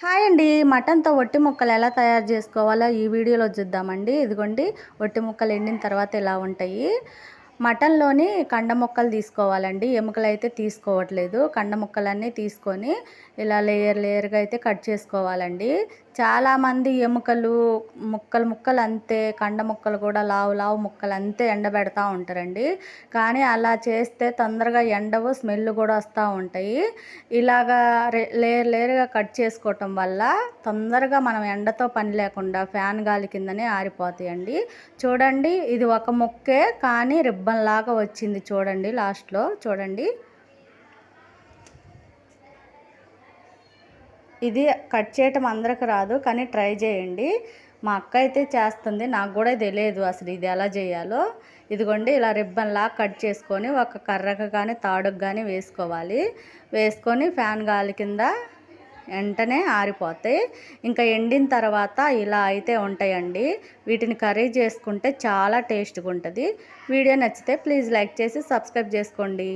Hi అండి. మటన్తో ఒట్టి ముక్కలు ఎలా తయారు చేసుకోవాలో ఈ వీడియోలో చూద్దామండి. ఇదిగోండి ఒట్టి ముక్కలు ఎండిన తర్వాత ఇలా ఉంటాయి? మటన్లోని కండ ముక్కలు తీసుకోవాలండి. ఎముకలు అయితే తీసుకోవట్లేదు. కండ ముక్కలన్నీ తీసుకొని ఇలా లేయర్ లేయర్గా అయితే కట్ చేసుకోవాలండి. చాలామంది ఎముకలు ముక్కలు ముక్కలు అంతే కండ ముక్కలు కూడా లావు లావు ముక్కలు అంతే ఎండబెడతా ఉంటారండి. కానీ అలా చేస్తే తొందరగా ఎండవు స్మెల్ కూడా వస్తూ ఉంటాయి. ఇలాగా లేయర్ లేయర్గా కట్ చేసుకోవటం వల్ల తొందరగా మనం ఎండతో పని లేకుండా ఫ్యాన్ గాలి కిందనే ఆరిపోతాయండి. చూడండి ఇది ఒక ముక్కే కానీ రిబ్బ లాగా వచ్చింది చూడండి లాస్ట్లో చూడండి. ఇది కట్ చేయటం అందరికి రాదు కానీ ట్రై చేయండి. మా అక్క అయితే చేస్తుంది నాకు కూడా తెలియదు అసలు ఇది ఎలా చేయాలో. ఇదిగోండి ఇలా రిబ్బన్లా కట్ చేసుకొని ఒక కర్రకు కానీ తాడుకు కానీ వేసుకోవాలి. వేసుకొని ఫ్యాన్ గాలి కింద వెంటనే ఆరిపోతాయి. ఇంకా ఎండిన తర్వాత ఇలా అయితే ఉంటాయండి. వీటిని కర్రీ చేసుకుంటే చాలా టేస్ట్గా ఉంటుంది. వీడియో నచ్చితే ప్లీజ్ లైక్ చేసి సబ్స్క్రైబ్ చేసుకోండి.